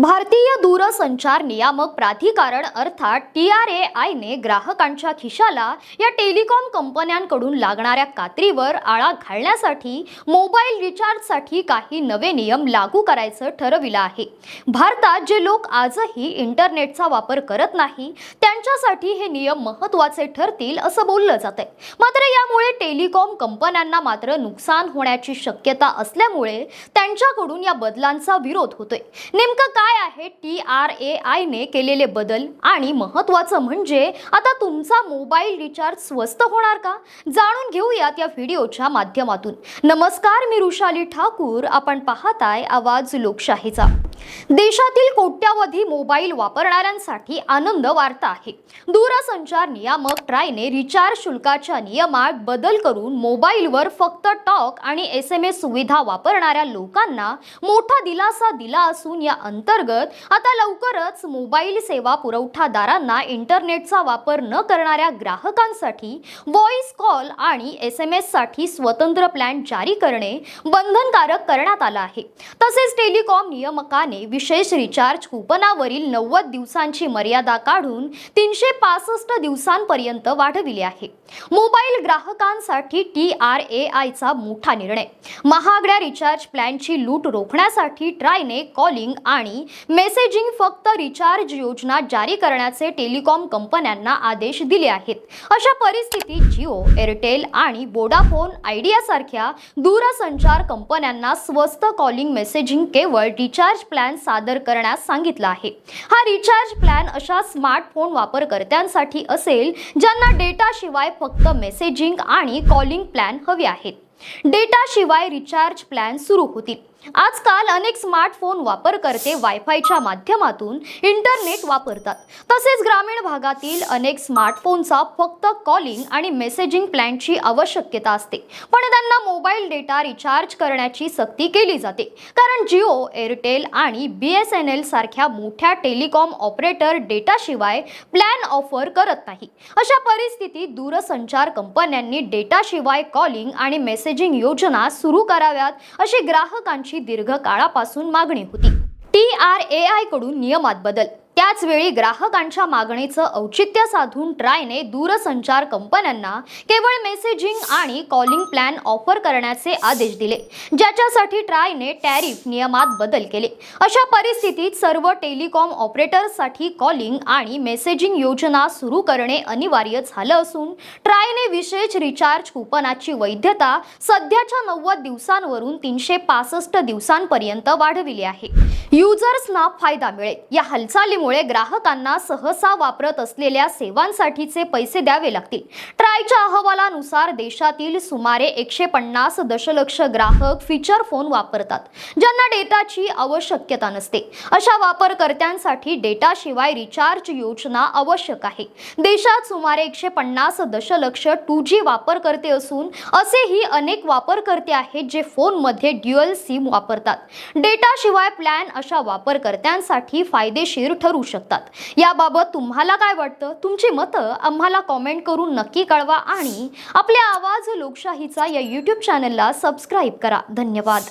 भारतीय दूरसंचार नियामक प्राधिकरण अर्थात टी आर ए आयने ग्राहकांच्या खिशाला या टेलिकॉम कंपन्यांकडून लागणाऱ्या कात्रीवर आळा घालण्यासाठी मोबाईल रिचार्जसाठी काही नवे नियम लागू करायचं ठरविलं आहे. भारतात जे लोक आजही इंटरनेटचा वापर करत नाही त्यांच्यासाठी हे नियम महत्त्वाचे ठरतील असं बोललं जातंय. मात्र यामुळे टेलिकॉम कंपन्यांना मात्र नुकसान होण्याची शक्यता असल्यामुळे त्यांच्याकडून या बदलांचा विरोध होतोय. नेमकं काय काय आहे टी आर ए आयने केलेले बदल? आणि महत्त्वाचं म्हणजे आता तुमचा मोबाईल रिचार्ज स्वस्त होणार का? जाणून घेऊयात या व्हिडिओच्या माध्यमातून. नमस्कार मी रुशाली ठाकूर. आपण पाहताय आवाज लोकशाहीचा. देशातील कोट्यावधी मोबाईल वापरणाऱ्यांसाठी आनंद वार्ता आहे. दूरसंचार नियामक ट्रायने रिचार्ज शुल्काच्या नियमात बदल करून मोबाईलवर फक्त टॉक आणि एस एम एस सुविधा वापरणाऱ्या लोकांना मोठा दिलासा दिला असून या अंतर्गत आता लवकरच मोबाईल सेवा पुरवठादारांना इंटरनेटचा वापर न करणाऱ्या ग्राहकांसाठी व्हॉइस कॉल आणि एस एम एससाठी स्वतंत्र प्लॅन जारी करणे बंधनकारक करण्यात आलं आहे. तसेच टेलिकॉम सरकारने विशेष रिचार्ज कुपनावरील नव्वद दिवसांची मर्यादा काढून तीनशे पासष्ट दिवसांपर्यंत वाढविली आहे. मोबाईल ग्राहकांसाठी टी आर ए आयचा मोठा निर्णय. महागड्या रिचार्ज प्लॅनची लूट रोखण्यासाठी ट्रायने कॉलिंग आणि मेसेजिंग फक्त रिचार्ज योजना जारी करण्याचे टेलिकॉम कंपन्यांना आदेश दिले आहेत. अशा परिस्थितीत जिओ एअरटेल आणि वोडाफोन आयडिया सारख्या दूरसंचार कंपन्यांना स्वस्त कॉलिंग मेसेजिंग केवळ रिचार्ज प्लॅन सादर करण्यास सांगितलं आहे. हा रिचार्ज प्लॅन अशा स्मार्टफोन वापरकर्त्यांसाठी असेल ज्यांना डेटाशिवाय फक्त मेसेजिंग आणि कॉलिंग प्लॅन हवे आहेत. डेटाशिवाय रिचार्ज प्लॅन सुरू होतील. आजकाल अनेक स्मार्टफोन वापरकर्ते वायफायच्या माध्यमातून इंटरनेट वापरतात. तसेच ग्रामीण भागातील अनेक स्मार्टफोनचा फक्त कॉलिंग आणि मेसेजिंग प्लॅनची आवश्यकता असते. पण त्यांना मोबाईल डेटा रिचार्ज करण्याची सक्ती केली जाते. कारण जिओ एअरटेल आणि बी एस एन एल सारख्या मोठ्या टेलिकॉम ऑपरेटर डेटाशिवाय प्लॅन ऑफर करत नाही. अशा परिस्थितीत दूरसंचार कंपन्यांनी डेटाशिवाय कॉलिंग आणि मेसेजिंग योजना सुरू कराव्यात अशी ग्राहकांची दीर्घ काळापासून मागणी होती. टी आर ए आयकडून नियमात बदल. त्याचवेळी ग्राहकांच्या मागणीचं औचित्य साधून ट्रायने दूरसंचार कंपन्यांना केवळ मेसेजिंग आणि कॉलिंग प्लॅन ऑफर करण्याचे आदेश दिले ज्याच्यासाठी ट्रायने टॅरिफ नियमात बदल केले. अशा परिस्थितीत सर्व टेलिकॉम ऑपरेटर्ससाठी कॉलिंग आणि मेसेजिंग योजना सुरू करणे अनिवार्य झालं असून ट्रायने विशेष रिचार्ज कुपनाची वैधता सध्याच्या नव्वद दिवसांवरून तीनशे पासष्ट दिवसांपर्यंत वाढविली आहे. युजर्सना फायदा मिळेल या हालचालीमुळे ग्राहकांना सहसा वापरत असलेल्या सेवांसाठीचे पैसे द्यावे लागतील. ट्रायच्या अहवालानुसार देशातील सुमारे एकशे पन्नास दशलक्ष ग्राहक फीचर फोन वापरतात ज्यांना डेटाची आवश्यकता नसते. अशा वापरकर्त्यांसाठी डेटाशिवाय रिचार्ज योजना आवश्यक आहे. देशात सुमारे एकशे पन्नास दशलक्ष टू जी वापरकर्ते असून असेही अनेक वापरकर्ते आहेत जे फोनमध्ये ड्युअल सिम वापरतात. डेटाशिवाय प्लॅन अशा वापरकर्त्यांसाठी फायदेशीर ठरू शकतात. याबाबत तुम्हाला काय वाटतं? तुमची मतं आम्हाला कॉमेंट करून नक्की कळवा आणि आपल्या आवाज लोकशाहीचा या यूट्यूब चॅनलला सबस्क्राईब करा. धन्यवाद.